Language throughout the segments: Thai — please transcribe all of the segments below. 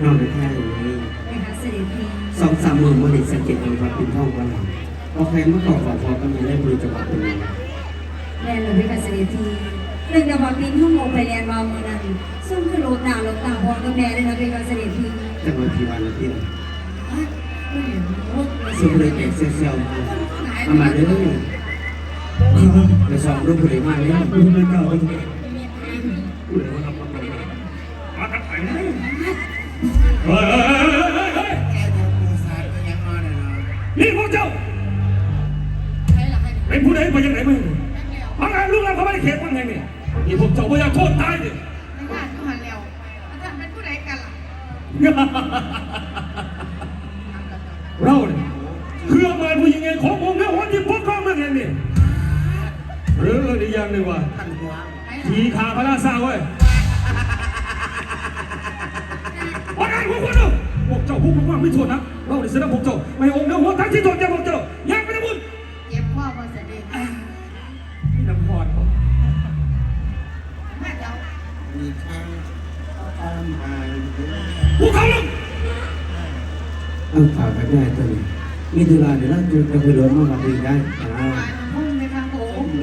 นอนในท่าอย่างนี้ไปหาเสด็จพี่สองสามหมื่นวันเด็กสังเกตของความเป็นท่องวันหลังพอใครเมื่อก่อนขอพอก็มีได้บริจาคเป็นไงแม่เลยไปหาเสด็จพี่เรื่องดาวบินห้องลงไปเรียนมาเมื่อนั้นซึ่งคือโลตาโลตาพอกับแม่เลยนะไปหาเสด็จพี่จังหวัดพิวันละที่ไหนไม่เห็นโอ้ยซึ่งเลยแจกเซลล์มาเอามาเด้อไปสองรูปผู้ใดมาเลยรูปไม่เก่า เฮ้ยเฮ้ยเฮ้ยแกยังมูสาก็ยังนอนเลยเนาะนี่พวกเจ้าใครล่ะใครเป็นผู้ใดมาจากไหนมาพังงานลูกเราเขาไม่ได้เขตว่าไงเนี่ยนี่พวกเจ้าพยายามโทษตายดิไม่ผ่านก็หันแล้วอาจารย์เป็นผู้ใดกันล่ะเราเนี่ยเครื่องมือผู้หญิงไงของผมเนี่ยวันที่พวกเขาเมื่องเนี่ยหรืออีกอย่างหนึ่งว่าทีขาพระราชาเว้ย พวกเจ้าพวกผมว่าไม่โทษนะเราเนี่ยเสนอพวกเจ้าไม่องค์เดียวหัวทั้งที่โทษแกพวกเจ้ายังไม่ได้บุญเจ็บพ่อมาเสด็จน้ำพอดแม่เจ้ามีทางตามหาพวกเขาลงเอาข่าวไปได้ตัวนี้มีธุระเดี๋ยวเราจะไปรถมาวันนี้ได้อ่าหมายพุ่งในทางโอ้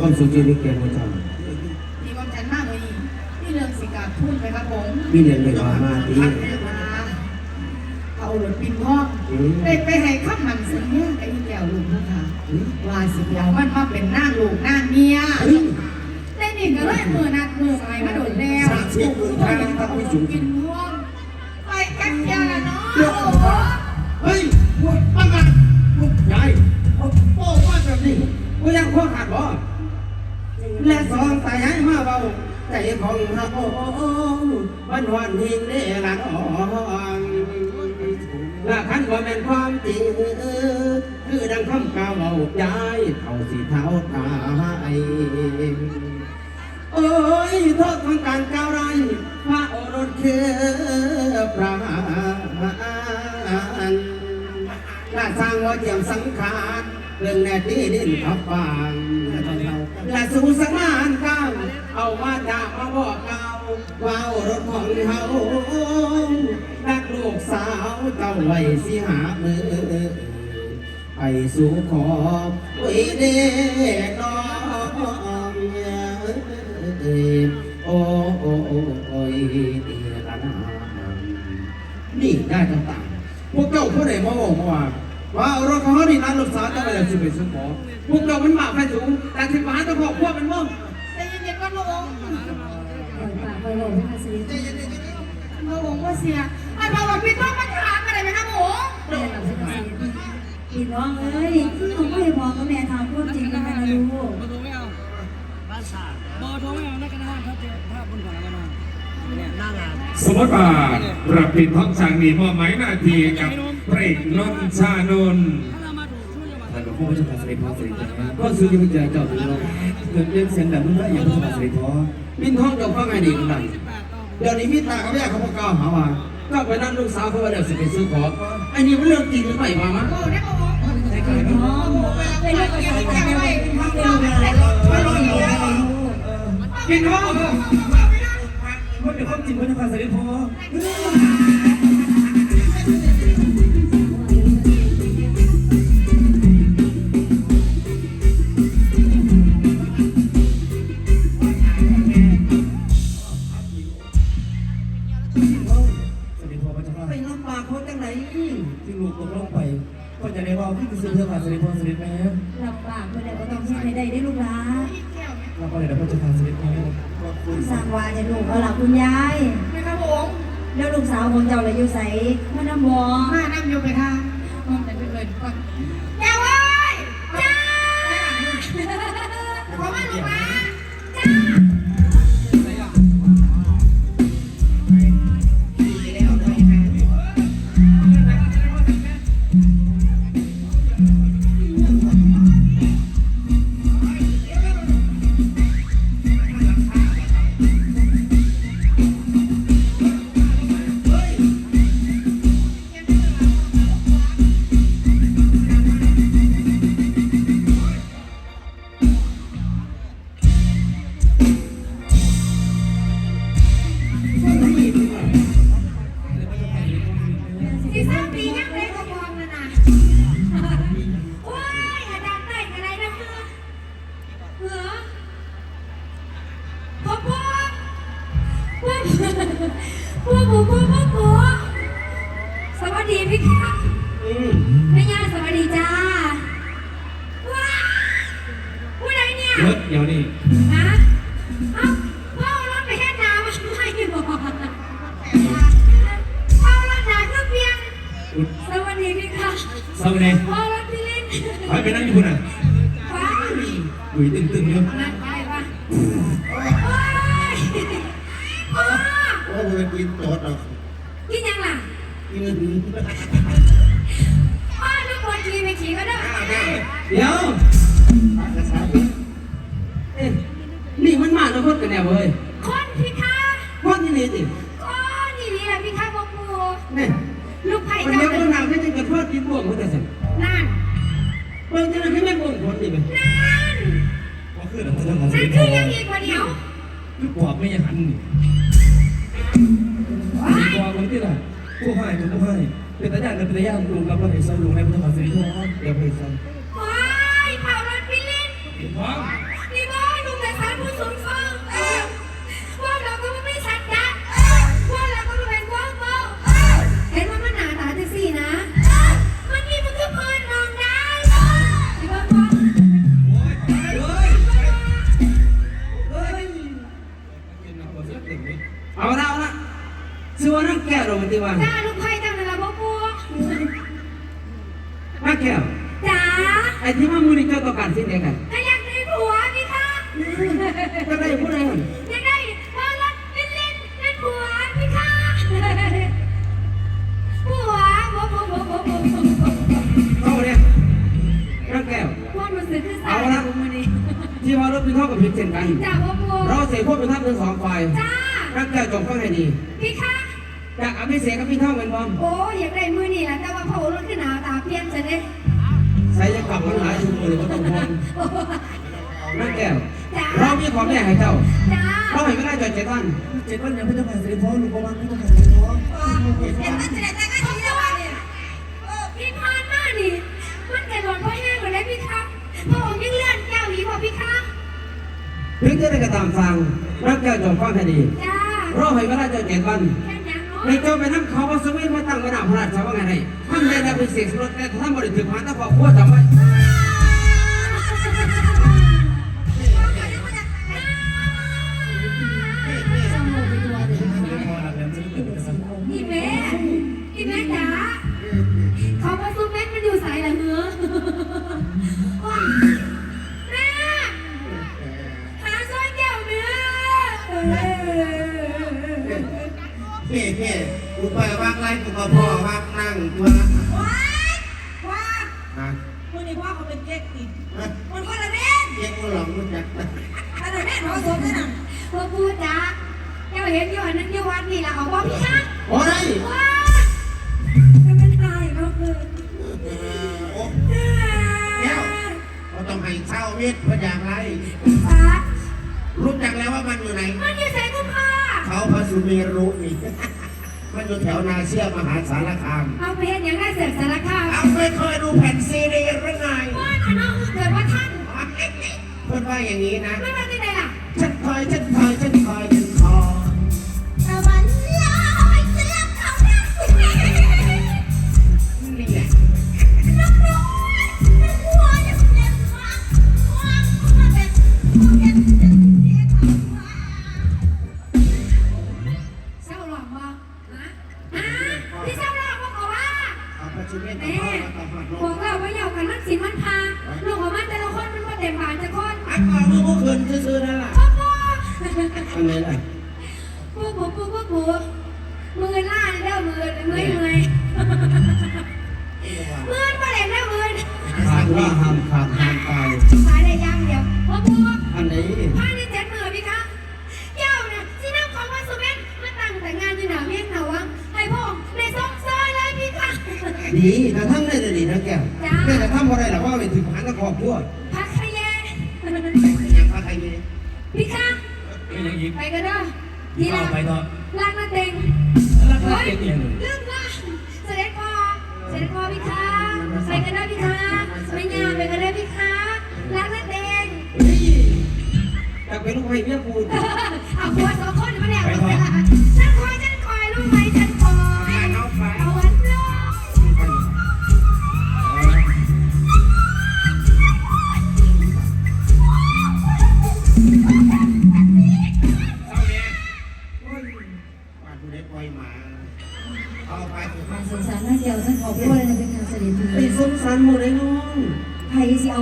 ความสุขที่ได้แก่หัวใจมีความฉันมากเลยนี่เรื่องสิกาพุ่งไปครับผมมีเรียนเลยว่ามาดีพัน เรื่องมาเอาหลุดปินห้องไปไปให้ข้ามมันสัญญาไอ้แก้วลูกนะคะว่าสิเดียวมันมาเป็นหน้าลูกหน้าเมียได้นี่ก็เลยมือนัดมือไปมาโดนแล้วกินห้องไปกันยาละเนาะเฮ้ยปังกันยายโป้ว่าแบบนี้กูยังข้อขาดบ่และสองสายให้มาเบาใจของเราวันวันหิงเด้ละน้อ งละคันว่าแม่นความจริงคือดังคำกล่าวเอาใจเท่าสีเท้าตายโอ้ยโทษของการก้าวไรพระโอรสคือพระอันและสร้างว่าเจียมสังขารเรื่องแน่ที่ดินทับบางและสู่สมานข้ามเอาว่าดามาบอกเราว่าวรถของเฮาาวเจ้าไว้สิหามือไปสู่ขอบวิเดน้องโอ้โอ้โอ้ยดีละนานี่ได้ต่างๆพวกเจ้าผู้ใดมาบอกว่าว่าเอาเขานี่นัดลูกสาวจะไปแล้วสิไปสมอพวกเจ้ามันบาปแค่สูงแต่ที่มาต้องขอบพวกมันมั่งใจเย็นๆก็ลงฝากไปลงไปหาเสด็จพี่มาหงว่าเสีย ไอ้บอกว่าพี่ต้องมาถามอะไรไหมครับหมูแม่เราไปหาเสด็จพี่พี่น้องเอ้ยหนูไม่ได้บอกกับแม่ทำความจริงกันนะลูกบอร์โทไม่เอาบ้านสาเบอทไม่เอานักการทหารถ้าเจอถ้าบนก่อนแล้วกันเนี่ยน้าาสมมติว่าประปิท้องช้างมีมอบหมายหน้าที่กับพระเอกนนท์ชานนท์ถ้าเรามาถูกช่วยจังหวัดท่านหลวงพ่อพระเจ้าข้าสด็จพ่อสด็จพ่อก็ซื้อที่พระเจ้าเจ้าถึงเราเกิดเรื่องเสียงแบบนั้นได้อย่างพระเจ้าข้าสด็จพ่อบินท้องจ้าข้าไงดีกันดังเดี๋ยวนี้มีตากับแม่เขาบอกกาวหาว่า ก็ไปนั่งลูกสาวเขาว่าเดี๋ยวสิไปซื้อของอันนี้เป็นเรื่องจริงหรือไม่พามั้งโอ้ได้ปะหมูพี่น้องไปลูกไปหาเสด็จพี่ไปลูกไปหาเสด็จพี่บินท้องมันเป็นความจริงพระเจ้าข้าเสด็จพ่อ แล้วลูกสาวของเจ้าเลยอยู่ใสมาน้ำบอมานั่งอยู่ไปค่ะมันแต่ไม่เคยฟังแก้วเว้ยจ้าขอมาลูกมา เนี่ยรถเดี๋ยวนี้ฮะเอ้าพ่อเอารถไปแค่น้ำมาไม่บอกพ่อเอารถหนาเครื่องเพียงสวัสดีพี่ค่ะสวัสดีพ่อรถพี่ลินไปไปนั่งอยู่คุณอะว้าคุยตึงๆอยู่นั่นไปปะโอ้ยพ่อโอ้ยกินโตดหรอกกินยังล่ะกินพ่อนึกว่าขี่ไปขี่ก็ได้เดี๋ยว นี่มันกันแน่เว้ยคนพี่ค่ะพูดที่นี่สิก็นี่นี่แหละพี่ค่ะพ่อปูนี่ลูกไผ่มันเจ้าเด็กคนหนักที่จะเกิดพูดกินบ่วงเขาแต่สินั่นเบิ่งจะได้ไม่บ่วงคนนี่ไหมนั่นพอขึ้นแล้วมันจะของนั่นคือยังอีกกว่าเดียวคือปอบไม่ยันนี่ปอบมันที่ละผู้ให้ผู้ให้เป็นตาญาติเป็นตาญาติลุงกับเราเห็นสลุงในพุทธภาษาสิริพรเดี๋ยวไปสั่งว้ายเผารถพี่ลินฟ้อง แก้วจ๋าไอ้ที่ว่ามือนี่เจ้าต้องการสิ่งใดกันถ้าอยากได้ผัวพี่คะก็ได้ผู้ใดกันอยากได้พอรถเป็นเล่นเป็นผัวพี่คะผัวผัวผัวผัวผัวผัวผัวเข้ามาเนี่ยนักแก้วความรู้สึกคือสาวของมันนี่ที่ว่ารถเป็นเท่ากับพิษเช่นกันจ้าพ่อผัวเราเสียพวกเป็นทัพทั้งสองฝ่ายจ้านักแก้วจงฟังให้ดีพี่คะ จากอภิเษกกับพี่เท่ากันบ่โอ้อยากได้มือนี่แหละแต่ว่าพระโอรสขึ้นหนาวตาเพี้ยนจะได้ใส่จะกลับมันหลายชุมมือก็ต้องพงนักแก้วเรามีของแม่ให้เจ้าจ้าเราให้ไม่ได้จอยเจ็ดวันเจ็ดวันยังพุทธภาษาสิริพรลุงก็ว่าพุทธภาษาสิริพรเห็นมันจะได้แต่ก็ทีละวันเนี่ยพี่พานมากนี่มันจะหล่นเพราะแห้งกว่าได้พี่คะพระองค์ยังเลื่อนแก้วอีกว่าพี่คะถึงจะได้กระตามฟังนักแก้วจงฟังให้ดีจ้าเราให้ไม่ได้จอยเจ็ดวันแค่ยังเนาะ ในเจ้าไปนั่งเขาว่าสมัยมาตั้งมาหน้าพระราชวังไงไห้ท่านได้รับเป็นเสกสรดแต่ท่านบริถึงมาตั้งขอบขั้วจำไม เพ่เพ่กูไปวางไรกูก็พ่อวางนั่งตัวว้ายว้าฮะมื่อนี้พ่อเขาเป็นเก๊กอีมันคนละแม่นเจ๊กูหลงรู้จักขนาดแม่นเขาสมเลยนะพ่อพูดจ้าเจ้าเห็นอยู่อันนั้นอยู่วัดนี่ละเอาว่าพี่คะโอ้ได้ว้าจะเป็นตายก็คือโอ้แก้วเราต้องให้เช่าเม็ดเพราะอย่างไรจ้ารู้จักแล้วว่ามันอยู่ไหน มันอยู่ใส่กุ้งค่ะเขาพระสุเมรุนี่ มันอยู่แถวนาเชื่อมหาสารคาม เอาไปเห็นอย่างได้เสกสารคามเอาไม่เคยดูแผ่นซีดีหรือไงว่าอันนั้นเกิดว่าท่านเพื่อนว่าอย่างนี้นะ ไม่มาที่ไหนล่ะ ฉันคอยฉันคอยฉัน ซื้อๆนั่นแหละพ่อพ่ออันไหนล่ะปูปูปูปูปูมือล่าเด้อมือมือมือมือมาเล่นเด้อมือขาดว่าห้ามขาดห้ามตายขายได้ยังเดียวพ่อปูอันไหนภายในเจ็ดมือพี่คะเจ้าเนี่ยสิน้ำของวันสุเมนมาตั้งแต่งานอยู่หนาเวียงหนาวังให้พ่อในซอกซอยเลยพี่คะดีแต่ทั้งได้ดีนักแก้วแต่จะทำอะไรหรอว่าไปถึงหันตะขอบขั้ว อีกไปกันเด้อทีเข้าละไปต่อลากนาเต็งแล้วก็เฮ้ยเก็บเงินลืมละเสด็จพ่อเสด็จพ่อพี่คะไปกันได้พี่คะไม่ยากไปกันได้พี่คะรักนาเต็งอยากเป็นลูกไฟเมียพูดเอาหัวสองคน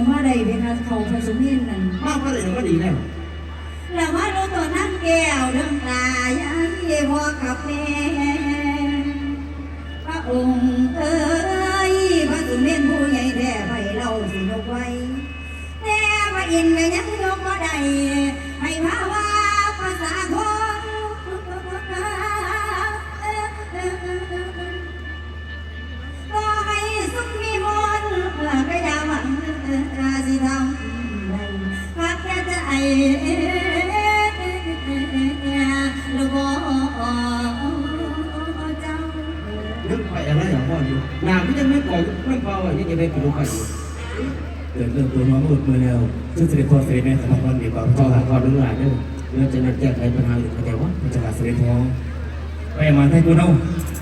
มาได้เพคะเขาพระสุเมนนั่นมากก็เลยก็ดีแล้วแล้วมาดูตัวนั่งแก้วเรื่องตายายพ่อกับแม่พระองค์เอ้ยพระสุเมนผู้ใหญ่แท้ไผเราสิยกไว้แต่พระอินทร์ก็ยังยกบ่ได้ให้พาว่าภาษาคน ลูกบ่เจ้านึกไปอะไรอย่างพ่ออยู่งานก็ยังไม่ก่อไม่เบาอะยังจะไปกินไปอยู่เกิดเรื่องตัวน้องอุดมือแล้วซึ่งเสด็จพ่อเสด็จแม่สำหรับวันดีกว่าพระก็เจ้าหาค่ะความรู้หลายเด้อเราจะนัดแก้ไขปัญหาอยู่เข้าใจว่าพระเจ้าค่ะเสด็จพ่อไปมาให้กูเน่า